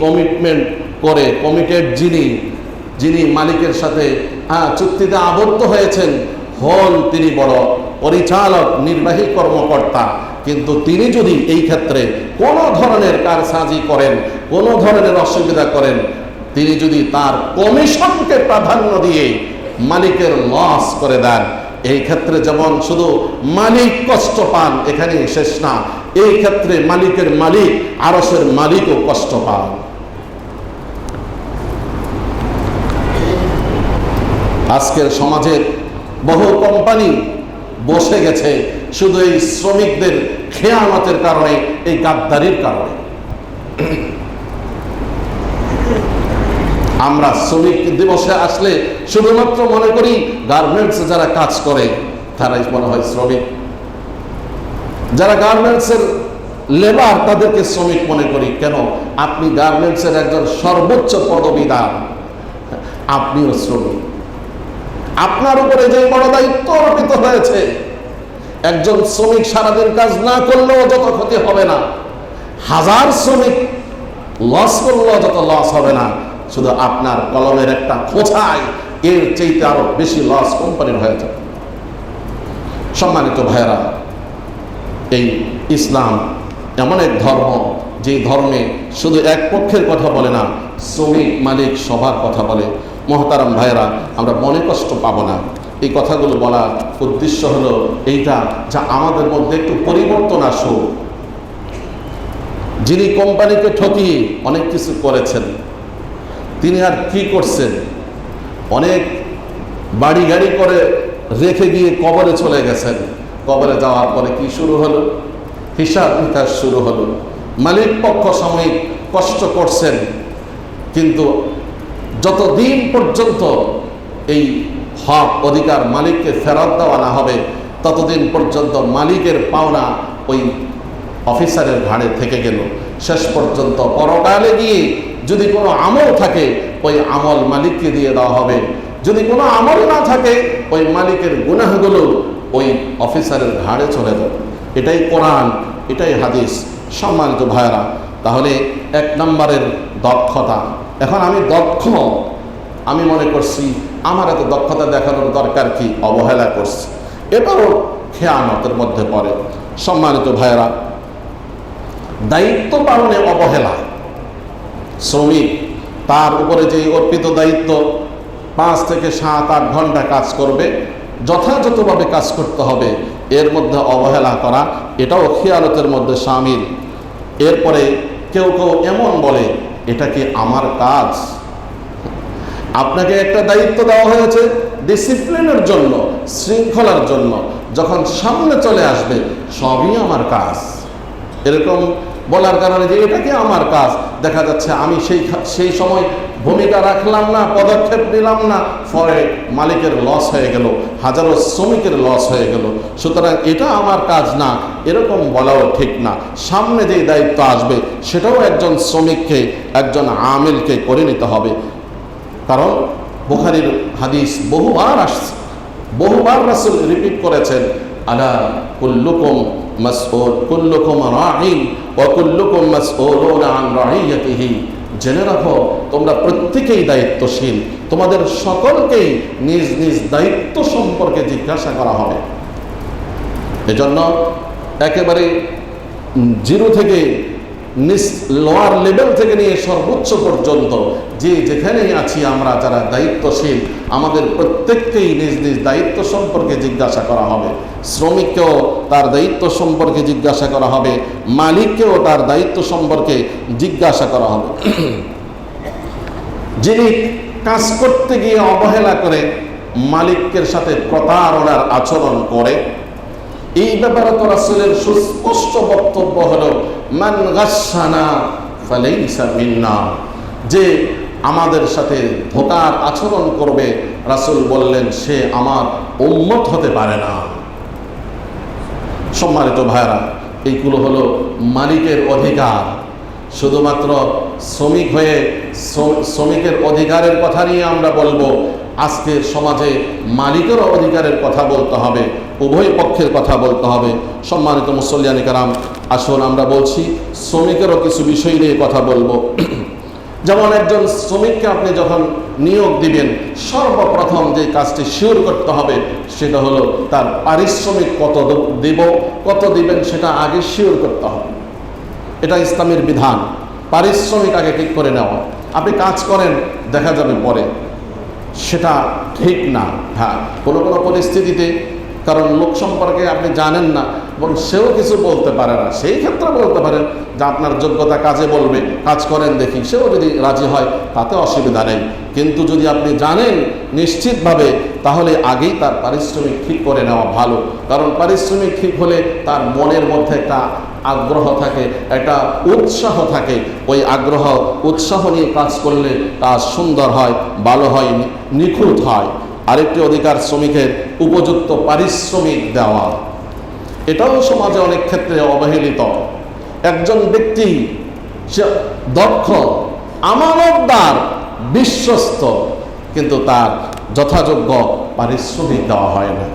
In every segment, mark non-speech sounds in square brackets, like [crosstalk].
Commitment করে committed যিনি যিনি মালিকের সাথে হ্যাঁ, চুক্তিতে আবদ্ধ হয়েছেন হন তিনি বড় পরিচালক নির্বাহী কর্মকর্তা। কিন্তু তিনি যদি এই ক্ষেত্রে কোনো ধরনের কারসাজি করেন কোনো ধরনের অসুবিধা করেন তিনি যদি তার কমিশনকে প্রাধান্য দিয়ে মালিকের লস করে দেন এই ক্ষেত্রে যেমন শুধু মালিক কষ্ট পান এখানে শেষ না। এই ক্ষেত্রে মালিকের মালিক, আরসের মালিকও কষ্ট পান। আজকের সমাজের বহু কোম্পানি বসে গেছে শুধু এই শ্রমিকদের খেয়ামতের কারণে, এই গাদ্দারির কারণে। আমরা শ্রমিক দিবসে আসলে শুধুমাত্র মনে করি, গার্মেন্টস যারা কাজ করে, তারাই মনে হয় শ্রমিক। যারা গার্মেন্টসের লেবার তাদেরকে শ্রমিক মনে করি। কেন? আপনি গার্মেন্টসের একজন সর্বোচ্চ পদবীদার। আপনিও শ্রমিক। আপনার উপরে যে বড় দায়িত্ব অর্পিত হয়েছে, একজন শ্রমিক সারাদিন কাজ না করলেও যত ক্ষতি হবে না। হাজার শ্রমিক লস করলেও যত লস হবে না। শুধু আপনার কলমের একটা খোঁচায় এর চাইতে আরও বেশি লস কোম্পানির হয়ে যাবে। সম্মানিত ভাইয়েরা এই ইসলাম এমন এক ধর্ম, যে ধর্মে শুধু এক পক্ষের কথা বলে না, শ্রমিক মালিক সবার কথা বলে। মহতারাম ভাইয়েরা, আমরা মনে কষ্ট পাবো না। এই কথাগুলো বলার উদ্দেশ্য হলো এইটা, যা আমাদের মধ্যে একটু পরিবর্তন আসুক। যিনি কোম্পানিকে ঠকিয়ে অনেক কিছু করেছেন, তিনি আর কি করছেন? অনেক বাড়ি গাড়ি করে রেখে গিয়ে কবরে চলে গেছেন। কবরে যাওয়ার পরে কি শুরু হলো? হিসাব নিকাশ শুরু হলো। মালিক পক্ষ সাময়িক কষ্ট করছেন, কিন্তু যতদিন পর্যন্ত এই হক অধিকার মালিককে ফেরত দেওয়া না হবে, ততদিন পর্যন্ত মালিকের পাওনা ওই অফিসারের ঘাড়ে থেকে গেল। শেষ পর্যন্ত পরকালে গিয়ে যদি কোনো আমল থাকে, ওই আমল মালিককে দিয়ে দেওয়া হবে। যদি কোনো আমল না থাকে, ওই মালিকের গুনাহগুলো ওই অফিসারের ঘাড়ে চলে যাবে এটাই কোরআন, এটাই হাদিস। সম্মানিত ভাইয়েরা, তাহলে এক নম্বরের দক্ষতা। এখন আমি দক্ষ, আমি মনে করছি আমার এত দক্ষতা দেখানোর দরকার কি? অবহেলা করছি। এটাও খেয়ানতের মধ্যে পড়ে। সম্মানিত ভাইয়েরা, দায়িত্ব পালনে অবহেলা। শ্রমিক, তার উপরে যে অর্পিত দায়িত্ব, পাঁচ থেকে সাত, আট ঘণ্টা কাজ করবে যথাযথভাবে কাজ করতে হবে, এর মধ্যে অবহেলা করা, এটাও খেয়ালতের মধ্যে সামিল। এরপরে কেউ কেউ এমন বলে, এটা কি আমার কাজ? আপনাকে একটা দায়িত্ব দেওয়া হয়েছে ডিসিপ্লিনের জন্য, শৃঙ্খলার জন্য। যখন সামনে চলে আসবে, সবই আমার কাজ। এরকম বলার কারণে যে এটা কি আমার কাজ। দেখা যাচ্ছে আমি সেই সেই সময় ভূমিকা রাখলাম না, পদক্ষেপ নিলাম না, ফলে মালিকের লস হয়ে গেল, হাজারো শ্রমিকের লস হয়ে গেল। সুতরাং এটা আমার কাজ না, এরকম বলাও ঠিক না। সামনে যেই দায়িত্ব আসবে, সেটাও একজন শ্রমিককে, একজন আমিলকে করে নিতে হবে। কারণ বুখারির হাদিস বহুবার আসছে, বহুবার রাসুল রিপিট করেছেন, আলা কুল্লুকুম রাঈন ওয়া কুল্লুকুম মাসউলুন আন রাঈয়াতিহি। জেনে রাখো, তোমরা প্রত্যেকেই দায়িত্বশীল। তোমাদের সকলকেই নিজ নিজ দায়িত্ব সম্পর্কে জিজ্ঞাসা করা হবে। এজন্য একেবারে জিরো থেকে নিস লোয়ার লেভেল থেকে নিয়ে সর্বোচ্চ পর্যন্ত, যে যেখানেই আছি আমরা যারা দায়িত্বশীল, আমাদের প্রত্যেককেই নিজ নিজ দায়িত্ব সম্পর্কে জিজ্ঞাসা করা হবে। শ্রমিককেও তার দায়িত্ব সম্পর্কে জিজ্ঞাসা করা হবে, মালিককেও তার দায়িত্ব সম্পর্কে জিজ্ঞাসা করা হবে। [clears throat] যিনি কাজ করতে গিয়ে অবহেলা করে মালিকের সাথে প্রতারণার আচরণ করে, এই ব্যাপারে তো রাসুলের সুস্পষ্ট বক্তব্য হলো যে আমাদের সাথে ভোটার আচরণ করবে, রাসুল বললেন, সে আমার উম্মত হতে পারে না। সম্মানিত ভাইরা এইগুলো হলো মালিকের অধিকার। শুধুমাত্র শ্রমিক হয়ে শ্রমিকের অধিকারের কথা নিয়ে আমরা বলব, আজকের সমাজে মালিকেরও অধিকারের কথা বলতে হবে। উভয় পক্ষের কথা বলতে হবে। সম্মানিত মুসল্লিয়ানি কারাম, আসুন আমরা বলছি, শ্রমিকেরও কিছু বিষয় নিয়ে কথা বলব। যেমন একজন শ্রমিককে আপনি যখন নিয়োগ দিবেন, সর্বপ্রথম যে কাজটি শিওর করতে হবে, সেটা হলো তার পারিশ্রমিক কত দেব, কত দিবেন সেটা আগে শিওর করতে হবে। এটা ইসলামের বিধান। পারিশ্রমিক আগে ঠিক করে নেওয়া। আপনি কাজ করেন, দেখা যাবে পরে। সেটা ঠিক না। হ্যাঁ কোনো কোনো পরিস্থিতিতে কারণ লোক সম্পর্কে আপনি জানেন না এবং সেও কিছু বলতে পারে না। সেই ক্ষেত্রে বলতে পারেন যে আপনার যোগ্যতা কাজে বলবে, কাজ করেন দেখি, সেও যদি রাজি হয় তাতে অসুবিধা নেই। কিন্তু যদি আপনি জানেন নিশ্চিতভাবে, তাহলে আগেই তার পারিশ্রমিক ঠিক করে নেওয়া ভালো। কারণ পারিশ্রমিক ঠিক হলে তার মনের মধ্যে একটা আগ্রহ থাকে, একটা উৎসাহ থাকে। ওই আগ্রহ, উৎসাহ নিয়ে কাজ করলে কাজ সুন্দর হয়, ভালো হয় নিখুঁত হয়। আরেকটি অধিকার শ্রমিকের উপযুক্ত পারিশ্রমিক দেওয়া। এটাও সমাজে অনেক ক্ষেত্রে অবহেলিত। একজন ব্যক্তি সে দক্ষ, আমানতদার, বিশ্বস্ত, কিন্তু তার যথাযোগ্য পারিশ্রমিক দেওয়া হয় না।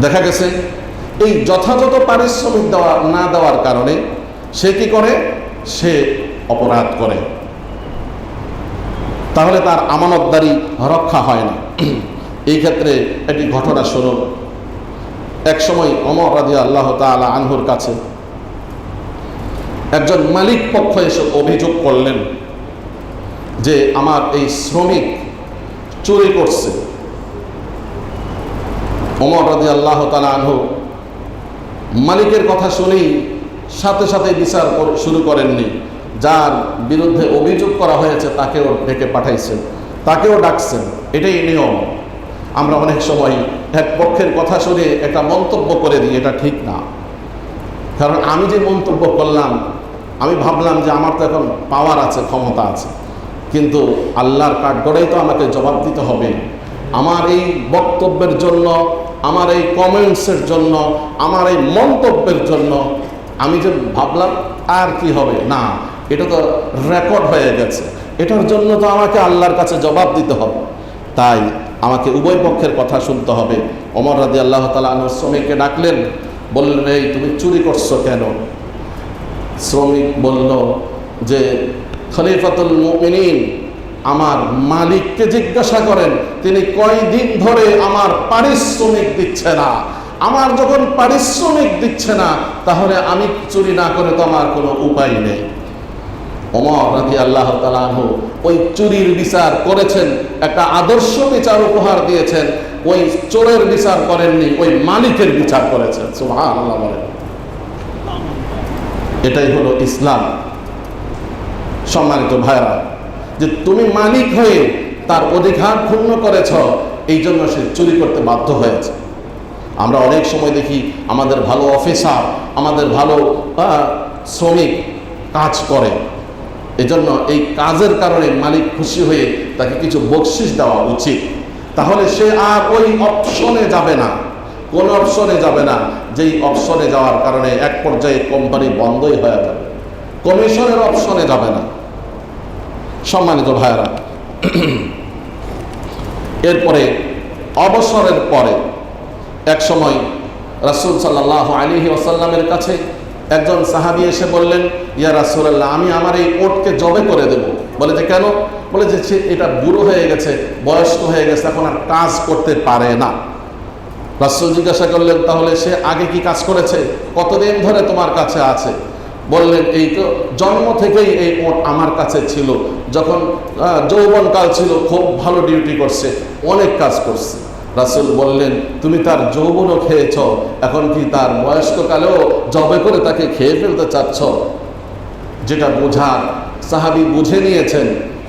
দেখা গেছে, এই যথাযথ পারিশ্রমিক দেওয়া না দেওয়ার কারণে সে কি করে? সে অপরাধ করে। তাহলে তার আমানতদারি রক্ষা হয় না। এই ক্ষেত্রে একটি ঘটনা শুনুন। এক সময় অমর রাজি আল্লাহ তালা আনহুর কাছে একজন মালিক পক্ষ এসে অভিযোগ করলেন যে আমার এই শ্রমিক চুরি করছে। অমর রাজি আল্লাহ তালা আনহু মালিকের কথা শুনেই সাথে সাথে বিচার শুরু করেননি। যার বিরুদ্ধে অভিযোগ করা হয়েছে, তাকেও ডেকে পাঠাইছেন, তাকেও ডাকছেন। এটাই নিয়ম। আমরা অনেক সময় এক পক্ষের কথা শুনে একটা মন্তব্য করে দিই, এটা ঠিক না। কারণ আমি যে মন্তব্য করলাম, আমি ভাবলাম যে আমার তো এখন পাওয়ার আছে, ক্ষমতা আছে। কিন্তু আল্লাহর কাঠগড়াই তো আমাকে জবাব দিতে হবে। আমার এই বক্তব্যের জন্য, আমার এই কমেন্টসের জন্য, আমার এই মন্তব্যের জন্য আমি যে ভাবলাম, আর কি হবে? না। এটা তো রেকর্ড হয়ে গেছে। এটার জন্য তো আমাকে আল্লাহর কাছে জবাব দিতে হবে। তাই আমাকে উভয় পক্ষের কথা শুনতে হবে। অমর রাদি আল্লাহ তালা আনুর শ্রমিককে ডাকলেন, বললেন, এই, তুমি চুরি করছ কেন? শ্রমিক বলল যে, খলিফাতুল মুমিনিন আমার মালিককে জিজ্ঞাসা করেন, তিনি কয়দিন ধরে আমার পারিশ্রমিক দিচ্ছে না। আমার যখন পারিশ্রমিক দিচ্ছে না, তাহলে আমি চুরি না করে তো আমার কোনো উপায় নেই। ওমর রাজি আল্লাহ তালাহু ওই চুরির বিচার করেছেন, একটা আদর্শ বিচার উপহার দিয়েছেন, ওই চোরের বিচার করেননি, ওই মালিকের বিচার করেছেন। সুবহান আল্লাহ বলেন। এটাই হলো ইসলাম। সম্মানিত ভাইরা যে তুমি মালিক হয়ে তার অধিকার ক্ষুণ্ণ করেছ, এই জন্য সে চুরি করতে বাধ্য হয়েছে। আমরা অনেক সময় দেখি আমাদের ভালো অফিসার, আমাদের ভালো শ্রমিক কাজ করে। এজন্য এই কাজের কারণে মালিক খুশি হয়ে তাকে কিছু বকশিস দেওয়া উচিত। তাহলে সে আর ওই অপশনে যাবে না। কোন অপশনে যাবে না, যেই অপশনে যাওয়ার কারণে এক পর্যায়ে কোম্পানি বন্ধই হয়ে যাবে। কমিশনের অপশনে যাবে না। সম্মানিত ভাইয়েরা, [clears throat] এরপরে অবসরের পরে এক সময় রাসূল সাল্লাহ আলিহি ওসাল্লামের কাছে একজন সাহাবি এসে বললেন ইয়া রাসূলুল্লাহ, আমি আমার এই ওটকে জবে করে দেব। বলে যে কেন? বলে যে এটা বুড়ো হয়ে গেছে, বয়স্ক হয়ে গেছে, এখন আর কাজ করতে পারে না। রাসূল জিজ্ঞাসা করলেন, তাহলে সে আগে কি কাজ করেছে? কতদিন ধরে তোমার কাছে আছে? বললেন, এই তো জন্ম থেকেই এই ওট আমার কাছে ছিল। যখন যৌবনকাল ছিল, খুব ভালো ডিউটি করছে, অনেক কাজ করছে। রাসূল বললেন, তুমি তার যৌবনও খেয়েছ, এখন কি তার বয়স্ককালেও জবে করে তাকে খেয়ে ফেলতে চাচ্ছ? যেটা বোঝার সাহাবি বুঝে নিয়েছেন,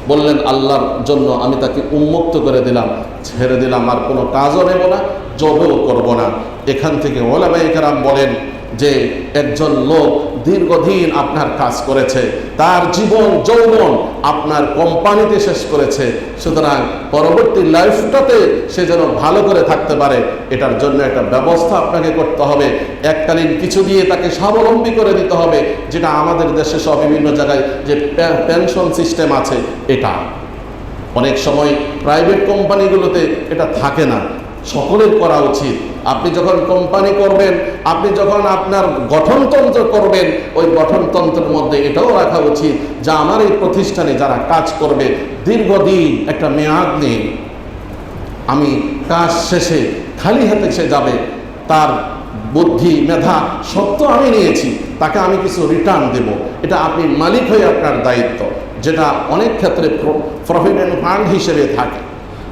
বললেন, আল্লাহর জন্য আমি তাকে উন্মুক্ত করে দিলাম, ছেড়ে দিলাম, আর কোনো কাজও নেব না, জবেও করব না। এখান থেকে ওলা বাইকার বলেন যে একজন লোক দীর্ঘদিন আপনার কাজ করেছে, তার জীবন যৌবন আপনার কোম্পানিতে শেষ করেছে, সুতরাং পরবর্তী লাইফটাতে সে যেন ভালো করে থাকতে পারে, এটার জন্য একটা ব্যবস্থা আপনাকে করতে হবে। এককালীন কিছু দিয়ে তাকে স্বাবলম্বী করে দিতে হবে, যেটা আমাদের দেশে সব বিভিন্ন জায়গায় যে পেনশন সিস্টেম আছে, এটা। অনেক সময় প্রাইভেট কোম্পানিগুলোতে এটা থাকে না। সকলের করা উচিত। আপনি যখন কোম্পানি করবেন, আপনি যখন আপনার গঠনতন্ত্র করবেন, ওই গঠনতন্ত্রের মধ্যে এটাও রাখা উচিত যে আমার এই প্রতিষ্ঠানে যারা কাজ করবে, দীর্ঘদিন একটা মেয়াদ নেই। আমি কাজ শেষে খালি হাতে সে যাবে, তার বুদ্ধি, মেধা সত্য আমি নিয়েছি, তাকে আমি কিছু রিটার্ন দেব। এটা আপনি মালিক হয়ে আপনার দায়িত্ব, যেটা অনেক ক্ষেত্রে প্রভিডেন্ট ফান্ড হিসেবে থাকে।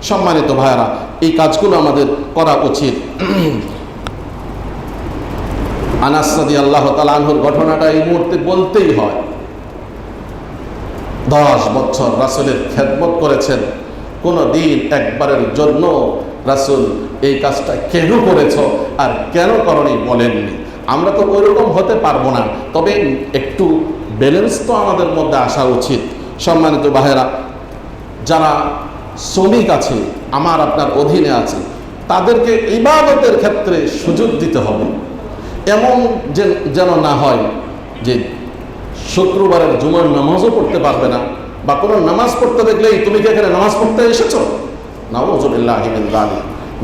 সম্মানিত ভাইয়ারা, এই কাজগুলো আমাদের করা উচিত। আনাসাদি আল্লাহ তালাহুর ঘটনাটা এই মুহূর্তে বলতেই হয়। দশ বছর রাসুলের খেদমত করেছেন। কোনো দিন একবারের জন্য রাসুল এই কাজটা কেন করেছ আর কেন করনি বলেননি? আমরা তো ওইরকম হতে পারব না। তবে একটু ব্যালেন্স তো আমাদের মধ্যে আসা উচিত। সম্মানিত ভাইয়েরা, যারা শ্রমিক আছে, আমার আপনার অধীনে আছে, তাদেরকে ইবাদতের ক্ষেত্রে সুযোগ দিতে হবে। এমন যেন না হয় যে শুক্রবারের জুমার নামাজও পড়তে পারবে না, বা কোনো নামাজ পড়তে দেখলেই তুমি কি এখানে নামাজ পড়তে এসেছ? নাউজুবিল্লাহ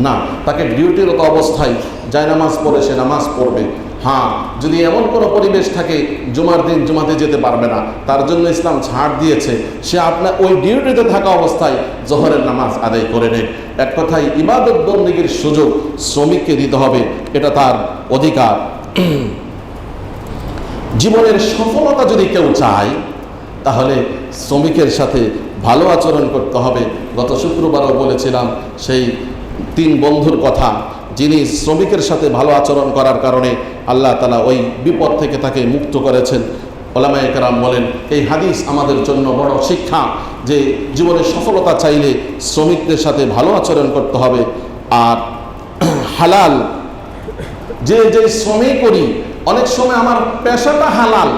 না, তাকে ডিউটিরত অবস্থায় যায় নামাজ পড়ে, সে নামাজ পড়বে। হ্যাঁ যদি এমন কোনো পরিবেশ থাকে, জুমার দিন জুমাতে যেতে পারবে না। তার জন্য ইসলাম ছাড় দিয়েছে। সে আপনার ওই ডিউটিতে থাকা অবস্থায় জোহরের নামাজ আদায় করে নেয়। এক কথায়, ইবাদত বন্দীগীর সুযোগ শ্রমিককে দিতে হবে। এটা তার অধিকার। [clears throat] জীবনের সফলতা যদি কেউ চায়, তাহলে শ্রমিকের সাথে ভালো আচরণ করতে হবে। গত শুক্রবারও বলেছিলাম, সেই তিন বন্ধুর কথা। যিনি শ্রমিকের সাথে ভালো আচরণ করার কারণে আল্লাহ তালা ওই বিপদ থেকে তাকে মুক্ত করেছেন। ওলামা একরাম বলেন, এই হাদিস আমাদের জন্য বড় শিক্ষা যে জীবনে সফলতা চাইলে শ্রমিকদের সাথে ভালো আচরণ করতে হবে আর [clears throat] হালাল, যে যে শ্রমে করি, অনেক সময় আমার পেশাটা হালাল,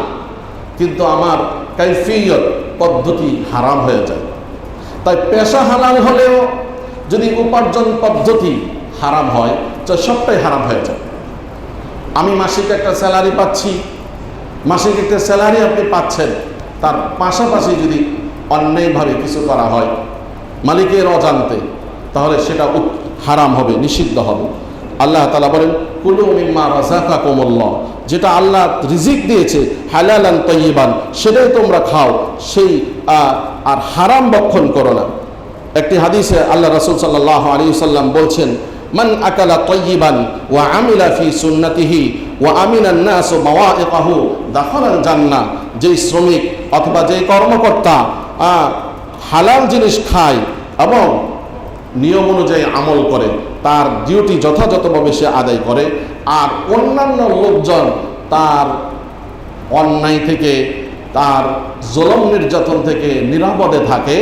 কিন্তু আমার কাইফিয়ত, পদ্ধতি হারাম হয়ে যায়। তাই পেশা হালাল হলেও যদি উপার্জন পদ্ধতি হারাম হয়, তো সবটাই হারাম হয়ে যায়। আমি মাসিক একটা স্যালারি পাচ্ছি, মাসিক একটা স্যালারি আপনি পাচ্ছেন, তার পাশাপাশি যদি অন্যায়ভাবে কিছু করা হয় মালিকের অজান্তে তাহলে সেটা হারাম হবে, নিষিদ্ধ হবে। আল্লাহ তালা বলেন, কুলু মিম্মা রাজাকা কোমল্লাহ যেটা আল্লাহ রিজিক দিয়েছে, হালালান তৈবান সেটাই তোমরা খাও, সেই আর হারাম বক্ষণ করো না। একটি হাদিসে আল্লাহ রসুল সাল্লাহ আলী সাল্লাম বলছেন মান আকালা তৈবান ওয়া আমিলা ফি সুন্নতিহি ওয়া যেই শ্রমিক অথবা যেই কর্মকর্তা হালাল জিনিস খায় এবং নিয়ম অনুযায়ী আমল করে, তার ডিউটি যথাযথভাবে সে আদায় করে, আর অন্যান্য লোকজন তার অন্যায় থেকে, তার জলম নির্যাতন থেকে নিরাপদে থাকে,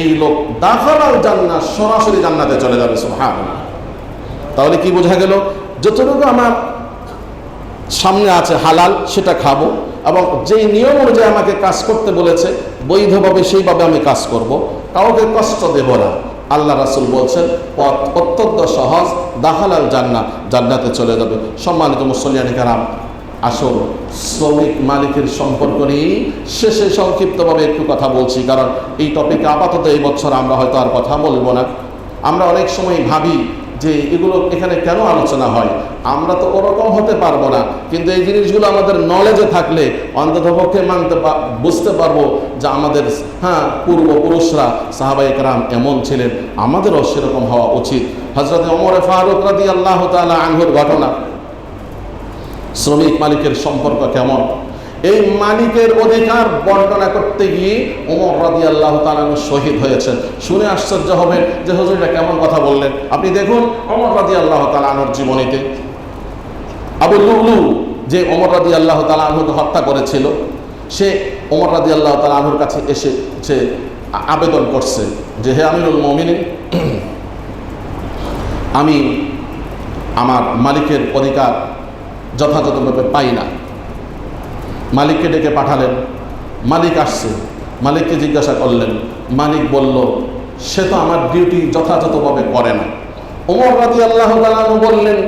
এই লোক দাখালাল জান্নাত সরাসরি জান্নাতে চলে যাবে, সুবহানাল্লাহ। তাহলে কি বোঝা গেল? যতটুকু আমার সামনে আছে হালাল, সেটা খাব এবং যেই নিয়ম অনুযায়ী আমাকে কাজ করতে বলেছে, বৈধভাবে সেইভাবে আমি কাজ করব, কাউকে কষ্ট দেব না। আল্লাহ রাসুল বলছেন, পথ অত্যন্ত সহজ দাহালাল জান্নাত, জান্নাতে চলে যাবে। সম্মানিত মুসলিয়ানি কারাম আসল শ্রমিক মালিকের সম্পর্ক নিয়েই শেষে সংক্ষিপ্তভাবে একটু কথা বলছি, কারণ এই টপিকে আপাতত এই বছর আমরা হয়তো আর কথা বলব না। আমরা অনেক সময় ভাবি যে এগুলো এখানে কেন আলোচনা হয়? আমরা তো ওরকম হতে পারব না। কিন্তু এই জিনিসগুলো আমাদের নলেজে থাকলে অন্ততপক্ষে মানতে বুঝতে পারব যে আমাদের হ্যাঁ পূর্বপুরুষরা সাহাবাই কারাম এমন ছিলেন। আমাদেরও সেরকম হওয়া উচিত। হজরত অমর ফারুক রাদি আল্লাহ তালা আনহুর ঘটনা। শ্রমিক মালিকের সম্পর্ক কেমন? এই মালিকের অধিকার বর্ণনা করতে গিয়ে ওমর রাদি আল্লাহ তালানু শহীদ হয়েছেন। শুনে আশ্চর্য হবেন যে হুজুর এটা কেমন কথা বললেন। আপনি দেখুন ওমর রাদি আল্লাহ তালানুর জীবনীতে। আবু লুলু যে ওমর রাদি আল্লাহ তালাহুকে হত্যা করেছিল, সে ওমর রাদি আল্লাহ তালাহুর কাছে এসে সে আবেদন করছে যে, হে আমিরুল মমিনী আমি আমার মালিকের অধিকার যথাযথভাবে পাই না। মালিককে ডেকে পাঠালেন। মালিক আসছে। মালিককে জিজ্ঞাসা করলেন, মালিক বলল, সে তো আমার ডিউটি যথাযথভাবে করে না। ওমর রাজি আল্লাহ বললেন,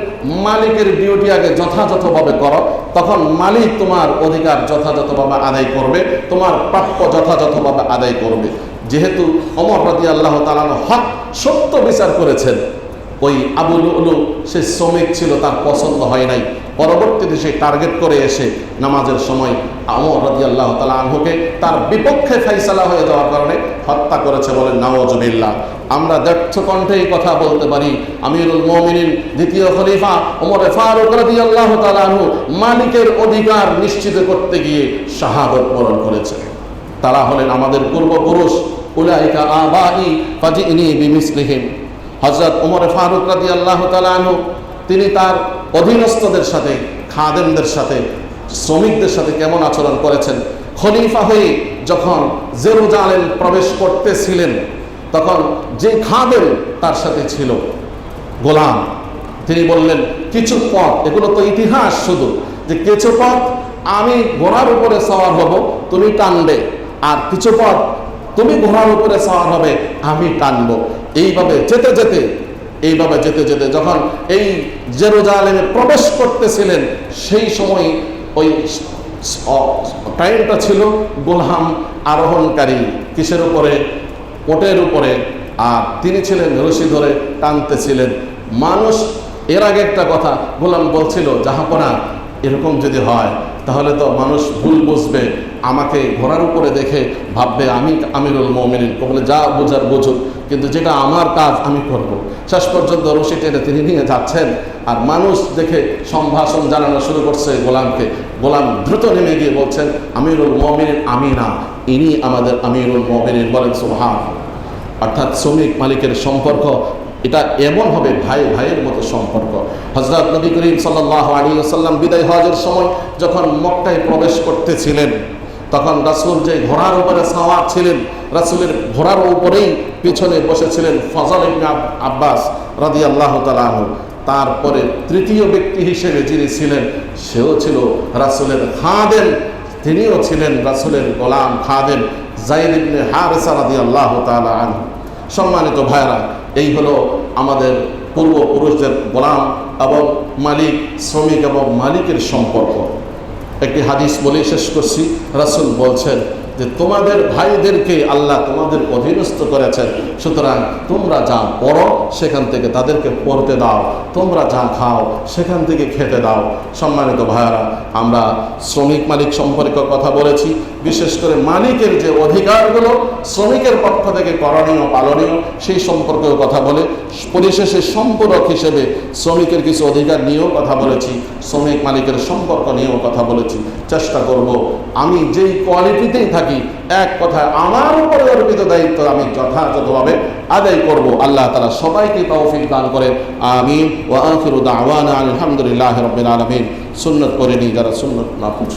মালিকের ডিউটি আগে যথাযথভাবে করো। তখন মালিক তোমার অধিকার যথাযথভাবে আদায় করবে, তোমার প্রাপ্য যথাযথভাবে আদায় করবে। যেহেতু অমর রাদি আল্লাহ তালানো হক, সত্য বিচার করেছেন, ওই আবুল উলু সে শ্রমিক ছিল, তার পছন্দ হয় নাই। পরবর্তীতে সে টার্গেট করে এসে নামাজের সময় আমর রাজি আল্লাহ তালা আনহুকে তার বিপক্ষে ফাইসালা হয়ে যাওয়ার কারণে হত্যা করেছে বলেন নওয়াজবিল্লাহ আমরা ব্যর্থ কণ্ঠে এই কথা বলতে পারি। আমিরুল মমিনিন, দ্বিতীয় খলিফা ওমরে ফারুক রাজি আল্লাহ তালাহু মালিকের অধিকার নিশ্চিত করতে গিয়ে শাহাদত বরণ করেছে। তারা হলেন আমাদের পূর্বপুরুষ। উলাইকা আবাই ফাজিনি বিমিসলিহিম। হজরত উমর ফারুক রাজি আল্লাহ তালা তালাহু তিনি তার অধীনস্থদের সাথে, খাদেমদের সাথে, শ্রমিকদের সাথে কেমন আচরণ করেছেন? খলিফা হয়ে যখন জেরুজালেম প্রবেশ করতেছিলেন, তখন যে খাদেম তার সাথে ছিল, গোলাম। তিনি বললেন, কিছু পথ, এগুলো তো ইতিহাস শুধু। যে কিছু পথ আমি ঘোড়ার উপরে সওয়ার হব, তুমি টানবে। আর কিছু পথ তুমি ঘোড়ার উপরে সওয়ার হবে, আমি টানবো। এইভাবে যেতে যেতে এইভাবে যেতে যেতে যখন এই জেরুজালেমে প্রবেশ করতেছিলেন, সেই সময় ওই টাইমটা ছিল গোলহাম আরোহণকারী কিসের উপরে? ওটের উপরে। আর তিনি ছিলেন রশি ধরে টানতেছিলেন। মানুষ, এর আগে একটা কথা গোলাম বলছিল, জাহাপনা এরকম যদি হয়, তাহলে তো মানুষ ভুল বুঝবে, আমাকে ঘোড়ার উপরে দেখে ভাববে, আমি আমিরুল মমিনিন। বলে যা বোঝার বুঝুক, কিন্তু যেটা আমার কাজ, আমি করব। শেষ পর্যন্ত রশি টেনে তিনি নিয়ে যাচ্ছেন, আর মানুষ দেখে সম্ভাষণ জানানো শুরু করছে গোলামকে। গোলাম দ্রুত নেমে গিয়ে বলছেন, আমিরুল মমিনিন আমি না, ইনি আমাদের আমিরুল মমিনিন। বলেন সুহান অর্থাৎ শ্রমিক মালিকের সম্পর্ক, এটা এমন হবে ভাই ভাইয়ের মতো সম্পর্ক। হজরত নবী করিম সাল্লাহ আলী আসাল্লাম বিদায় হজের সময় যখন মক্কায় প্রবেশ করতেছিলেন, তখন রাসুল যে ঘোড়ার উপরে সাওয়ার ছিলেন, রাসুলের ঘোড়ার উপরেই পিছনে বসেছিলেন ফজল ইবনে আব্বাস রাদি আল্লাহ তালাহ তারপরে তৃতীয় ব্যক্তি হিসেবে যিনি ছিলেন, সেও ছিল রাসুলের খাদেন তিনিও ছিলেন রাসুলের গোলাম খাদেন জাইদ ইবনে হারেসা রাদি আল্লাহ তালা সম্মানিত ভাইরা এই হলো আমাদের পূর্বপুরুষদের গোলাম এবং মালিক, শ্রমিক এবং মালিকের সম্পর্ক। একটি হাদিস বলে শেষ করছি। রাসুল বলছেন যে, তোমাদের ভাইদেরকে আল্লাহ তোমাদের অধীনস্থ করেছেন। সুতরাং তোমরা যা পড়ো, সেখান থেকে তাদেরকে পড়তে দাও। তোমরা যা খাও, সেখান থেকে খেতে দাও। সম্মানিত ভাইয়ারা, আমরা শ্রমিক মালিক সম্পর্কে কথা বলেছি। বিশেষ করে মালিকের যে অধিকারগুলো, শ্রমিকের পক্ষ থেকে করণীয়, পালনীয়, সেই সম্পর্কেও কথা বলে। পরিশেষে সম্পূরক হিসেবে শ্রমিকের কিছু অধিকার নিয়েও কথা বলেছি, শ্রমিক মালিকের সম্পর্ক নিয়েও কথা বলেছি। চেষ্টা করব, আমি যেই কোয়ালিটিতেই থাকি, এক কথায় আমার উপরে অর্পিত দায়িত্ব আমি যথাযথভাবে আদায় করব। আল্লাহ তালা সবাইকে তৌফিক দান করেন। আমিন। ওয়া আখিরু দাওয়ানা আলহামদুলিল্লাহ রবিল আলমিন। সুন্নত করে নিই যারা সুন্নত না পুছ